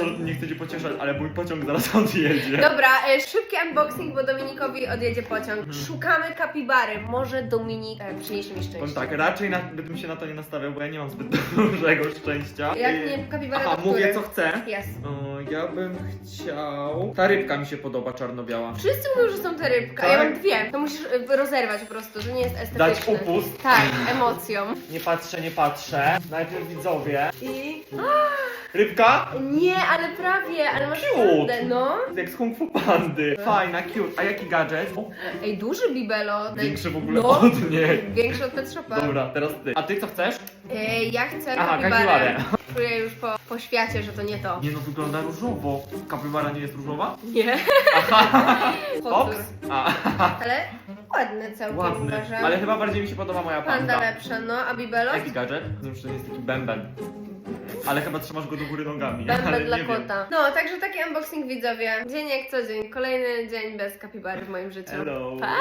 absolutnie nie chcę cię pocieszać, ale mój pociąg zaraz odjedzie. Dobra, e, szybki unboxing, bo Dominikowi odjedzie pociąg. Mhm. Szukamy kapibary. Może Dominik e, przyniesie mi Powiem szczęście. tak, raczej na, bym się na to nie nastawiał, bo ja nie mam zbyt dużego szczęścia. Jak I- nie kapibara, Aha, to mówię który? co chcę. Jest. O, ja bym chciał... Ta rybka mi się podoba, czarno-biała. Wszyscy mówią, że są te rybka, a ja Tak? mam dwie. To musisz e, rozerwać po prostu, to nie jest estetyczne. Dać upust. Tak, emocją. Nie patrzę, nie patrzę. Najpierw widzowie. I... Rybka? Nie, ale prawie, ale masz Cute. kurde, no. Jak z Kung Fu Pandy. Fajna, cute. A jaki gadżet? O, Ej, duży bibelo. większy w ogóle No. od niej. Większy od Pet Shopa. Dobra, teraz ty. A ty co chcesz? E, ja chcę Aha, kapibarę. kapibarę. Czuję już po, po świecie, że to nie to. Nie no, wygląda różowo. Kapibara nie jest różowa? Nie. Potwór. Ops. A, Ale ładny całkiem ładny. uważam. Ale chyba bardziej mi się podoba moja Panda panda. lepsza, no, a bibelo? Jaki gadżet? Nie jest taki bęben. Ale chyba trzymasz go do góry nogami. Bęben dla nie wiem. kota. No, także taki unboxing widzowie. Dzień jak co dzień. Kolejny dzień bez kapibary w moim życiu. Hello. Pa!